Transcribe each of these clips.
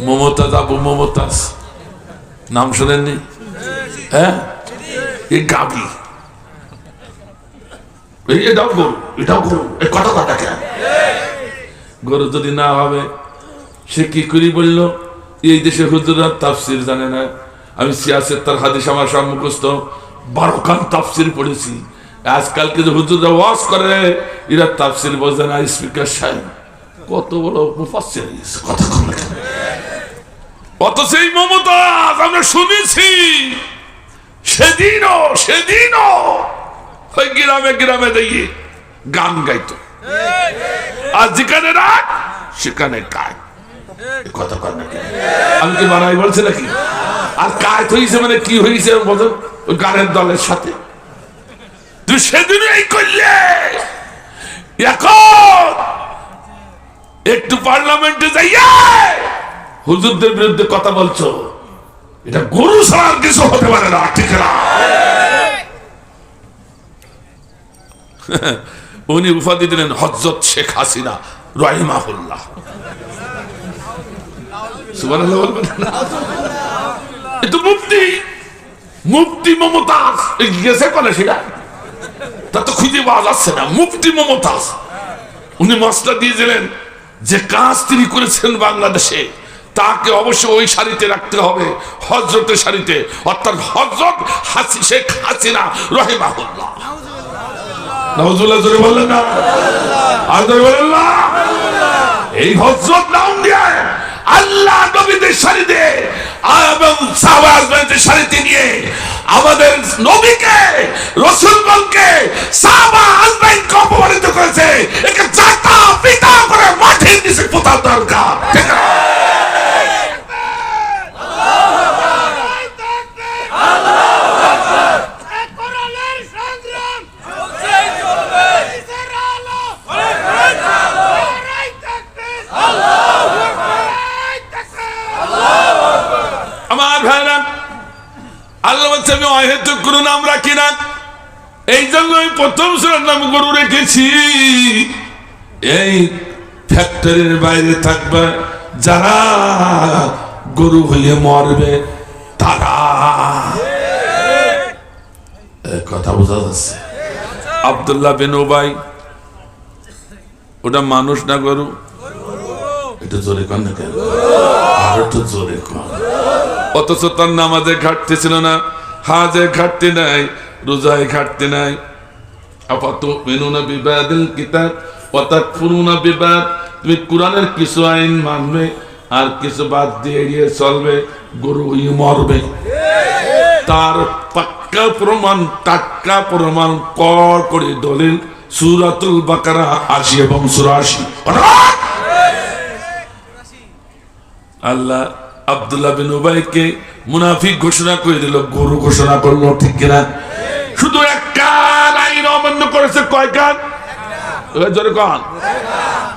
মমতাজ আবু মমতাজ। নাম শোনেননি? হ্যাঁ? এই গাবি। এটাও গরু এটাও গরু। এই কথা কেন গরু যদি না হবে সে কি করি বলল? এই দেশে হুজুরা তাফসির জানে না। আমি সিয়াসের তার হাদিস আমার সব মুখস্থ। বারো খান তাফসির পড়েছি। আজকাল কিন্তু হুজুররা ওয়াজ করে এরা তাফসির বোঝে না স্পিকার সাহেব। কত বড় মুফাসসির। হয়েছে, কথা অত সেই মমতাজ আমরা শুনেছি। সেদিনও সেদিনও ওই গ্রামে গ্রামে গান গাইতো। আর যেখানে রাখ সেখানে কাজ এ কথা কর নাকি আমি কি মারাই বলছে নাকি? আর হয়েছে মানে কি হয়েছে বলো? দলের সাথে। তুই সেদিন এই এখন একটু পার্লামেন্টে যাইয়া হুজুরদের বিরুদ্ধে কথা বলছো? এটা গরু ছাড়া কিছু হতে পারে না, ঠিক না? উনি উপাধি দিলেন, হজরত শেখ হাসিনা, রহিমাহুল্লাহ। তো তা না। উনি দিয়েছিলেন যে কাজ তিনি বাংলাদেশে তাকে অবশ্যই ওই শাড়িতে রাখতে হবে হজরতের শাড়িতে। অর্থাৎ হজরত হাসি শেখ হাসিনা রহিমাহুল্লাহ। নজরুল্লাহ জোরে শাড়িতে নিয়ে আমাদের নবীকে নিচে দরকার? করোনার সংগ্রাম চলছেই চলবে দেশের আলো লড়াই থাকবে লড়াই থাকবে আমার ভাইরা আল্লাহ বলছে আমি অহেতুক কোনো নাম রাখি না এই জন্য আমি প্রথম সুরার নাম গরু রেখেছি। এই ফ্যাক্টরির বাইরে থাকবে যারা গরু হয়ে মরবে, তারা কথা বোঝা যাচ্ছে। আবদুল্লাহ বিন ওবাই ওটা মানুষ না গরু? এটা জোরে কন না কেন? আর একটু জোরে কন। অথচ তার নামাজে ঘাটতি ছিল না হাজে ঘাটতি নাই রোজায় ঘাটতি নাই। আপাত মেনুনা বিবাদিল কিতাব অর্থাৎ পুরুনা বিবাদ। তুমি কোরআনের কিছু আইন মানবে আর কিছু বাদ দিয়ে এড়িয়ে চলবে গরু মরবে। তার পাক্কা প্রমাণ, টাটকা প্রমাণ, কর করে দলিল, সুরাতুল বাকারা আশি এবং সুরাশি আল্লাহ আব্দুল্লাহ বিন উবাইকে মুনাফিক ঘোষণা করে দিল, গরু ঘোষণা করল, ঠিক কিনা? শুধু এক কান আইন অমান্য করেছে কয় কান জোরে কান।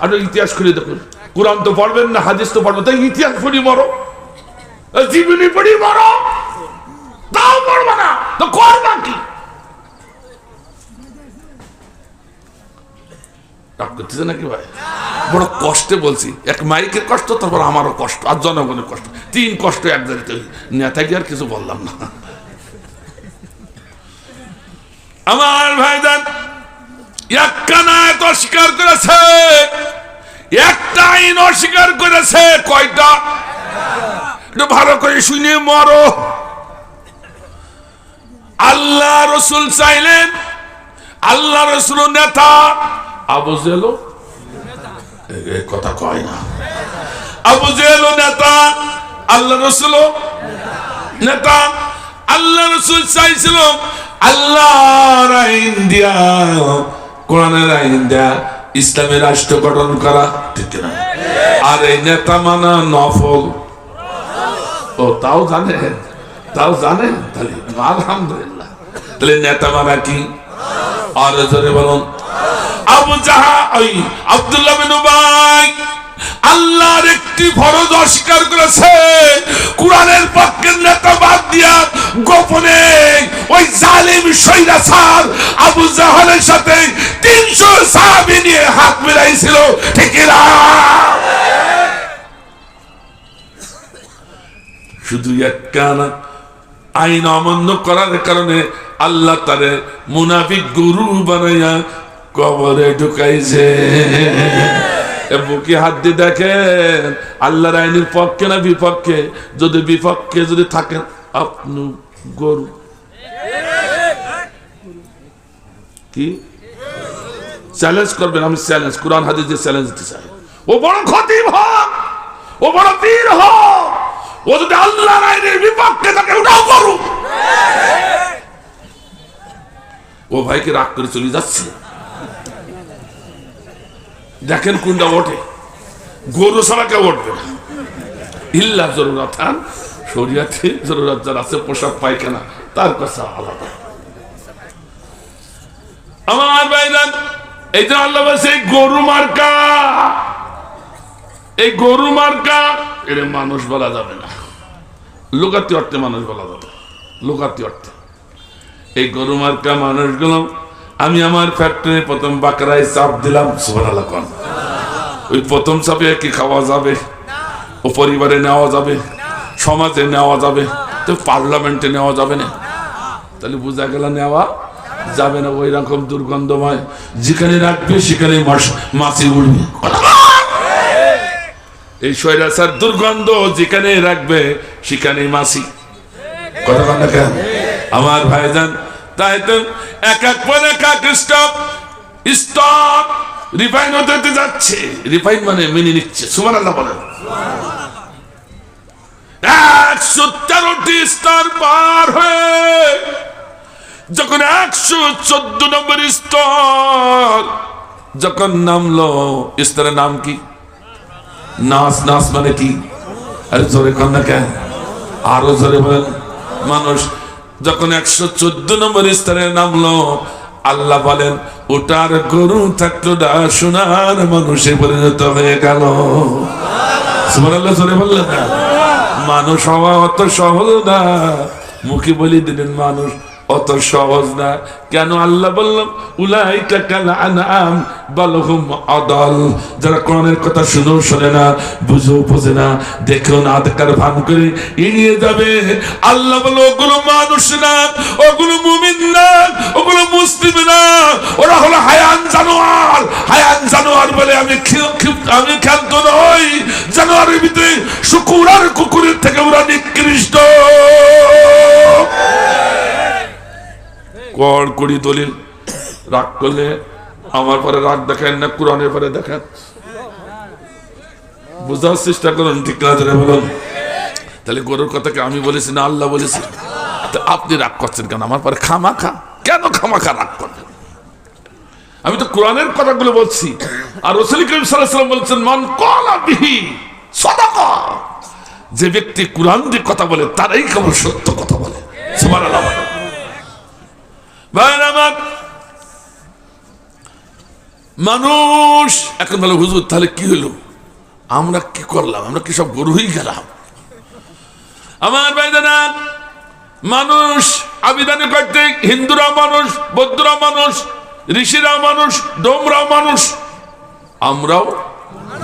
আর ইতিহাস খুলে দেখুন। কোরআন তো পড়বেন না, হাদিস তো পড়বেন তাই ইতিহাস পড়ি মরো। জীবনী পড়ি মরো। তাও পড়বে না, তো করবা কি? করতেছে নাকি ভাই? বড় কষ্টে বলছি। এক মাইকের কষ্ট, তারপর আমারও কষ্ট, আর জনগণের কষ্ট। তিন কষ্ট এক জায়গাতে নেতাকে আর কিছু বললাম না। আমার ভাইজান, একখানা এত অস্বীকার করেছে, একটা আইন অস্বীকার করেছে, কয়টা? একটু ভালো করে শুনে মরো। আল্লাহ রসুল চাইলেন, আল্লাহ রসুল নেতা, আবু জেলো কথা কয় না। আবু জেলো নেতা, আল্লাহ রসুল নেতা। আল্লাহ রসুল চাইছিল, আল্লাহর আইন দিয়া, কোরআনের আইন দিয়া ইসলামের রাষ্ট্র গঠন করা। ঠিক না আর এই নেতা মানা নফল। ও, তাও জানে? তাও জানে? তাহলে আলহামদুলিল্লাহ। তাহলে নেতা মানা কি? আর জোরে বলুন। আবু জাহা, ওই আব্দুল্লাহ বিন উবাই, আল্লাহর একটি ফরজ অস্বীকার করেছে। কোরআনের পক্ষের নেতা বাদ দিয়া গোপনে ওই জালিম সৈরাচার আবু জাহালের সাথে তিনশো সাহাবি নিয়ে হাত মিলাইছিল, ঠিক না শুধু একখানা আইন অমান্য করার কারণে আল্লাহ তারে মুনাফিক গুরু বানাইয়া কবরে ঢুকাইছে। বুকে হাত দিয়ে দেখেন, আল্লাহর আইনের পক্ষে না বিপক্ষে? যদি বিপক্ষে যদি থাকেন আপনি গরু। কি? চ্যালেঞ্জ করবেন, আমি চ্যালেঞ্জ কোরআন, হাদিস দিয়ে চ্যালেঞ্জ দিতে চাই। ও বড় ক্ষতি হোক, ও বড় পীর হোক, ও যদি আল্লাহর আইনের বিপক্ষে থাকে, ওটাও করুক। ও ভাইকে রাগ করে চলে যাচ্ছে। দেখেন কোনটা ওঠে। গরু ছাড়া কেউ উঠবে না। ইল্লা জরুরত হান শরিয়াতে জরুরত যার আছে পোশাক, পায়খানা, তার কথা আলাদা। আমার ভাইরান এই যে আল্লাহ এই গরু মার্কা। এই গরু মার্কা এটা মানুষ বলা যাবে না। লোকাতি অর্থে মানুষ বলা যাবে। লোকাতি অর্থে। এই গরু মার্কা মানুষগুলো, আমি আমার ফ্যাক্টরি প্রথম বাকরায় চাপ দিলাম কোন। ওই প্রথম চাপে কি খাওয়া যাবে? ও পরিবারে নেওয়া যাবে? সমাজে নেওয়া যাবে, তো পার্লামেন্টে নেওয়া যাবে না। তাহলে বোঝা গেল নেওয়া যাবে না ওই রকম দুর্গন্ধময়। যেখানে রাখবে সেখানে মাছ- উঠবে এই স্বৈরাচার দুর্গন্ধ যেখানে রাখবে সেখানে মাছি। কথা না কেন? আমার ভাইজান, তাই তো এক এক পরে এক এক স্টপ স্টপ, রিফাইন হতে যাচ্ছে। রিফাইন মানে মেনে নিচ্ছে। সুমান আল্লাহ বলেন। একশো তেরোটি স্তর পার হয়ে যখন একশো চোদ্দ নম্বর স্তর যখন নামলো স্তরের নাম কি? নাচ নাচ মানে কি? আরে জোরে কর না কেন? আরও জোরে বলেন। মানুষ যখন একশো চোদ্দ নম্বর স্তরে নামলো, আল্লাহ বলেন ওটার গরু থাকল না সোনার মানুষে পরিণত হয়ে গেল। জোরে বললেন না? মানুষ হওয়া অত সহজ না। মুখে বলি দিলেন, মানুষ অত সহজ না। কেন আল্লাহ বললাম উলাই আনাম আদল। যারা কোরআনের কথা শুনেও শোনে না বোঝে না, দেখেও না দেখার ভান করে এড়িয়ে যাবে। আল্লাহ ওগুলো মানুষ না, ওগুলো মুমিন না, ওগুলো মুসলিম না। ওরা হলো হায়ান বলে আমি আমি ক্ষান্ত নই। জানোয়ারের ভিতরে শুকুর আর কুকুরের থেকে ওরা নিকৃষ্ট। দলিল। রাগ করলে আমার পরে রাগ দেখেন না, কোরআনের পরে দেখেন বোঝার চেষ্টা করুন, ঠিক না বলুন। তাহলে গরুর কথাকে আমি বলেছি না আল্লাহ বলেছি? আপনি রাগ করছেন কেন? আমার পরে খামা খা কেন খামা খা রাগ করবেন আমি তো কোরআনের কথাগুলো বলছি। আর রসুল করিম সাল্লাম বলছেন, মান কলা যে ব্যক্তি কোরআন দিয়ে কথা বলে, তারাই কেবল সত্য কথা বলে। মানুষ, এখন বলে, হুজুর, তাহলে কি হলো? আমরা কি করলাম? আমরা কি সব গরু হয়ে গেলাম? আমার ভাইদানা মানুষ আবিধানে করতে হিন্দুরা মানুষ, বৌদ্ধরা মানুষ ঋষিরা মানুষ ডোমরা মানুষ, আমরাও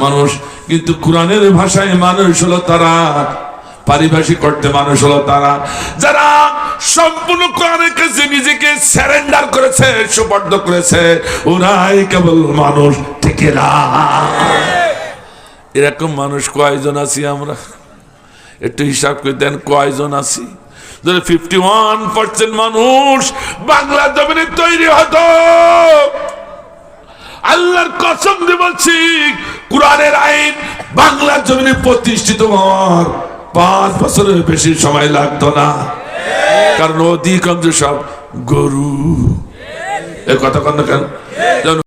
মানুষ। কিন্তু কোরআনের ভাষায় মানুষ হলো তারা, পারিভাষিক করতে মানুষ হলো তারা। যারা সম্পূর্ণ কোরআনের কাছে নিজেকে স্যারেন্ডার করেছে সুপর্দ করেছে, ওরাই কেবল মানুষ থেকে না? এরকম মানুষ কয়জন আছি আমরা? একটু হিসাব করে দেন, কয়জন আছি? ফিফটি ওয়ান পার্সেন্ট মানুষ বাংলা জমিনে তৈরি হতো আল্লাহর বলছি কোরআনের আইন বাংলার জমিনে প্রতিষ্ঠিত হওয়ার পাঁচ বছরের বেশি সময় লাগতো না। কারণ অধিকাংশ সব গরু। এ কথা কেন?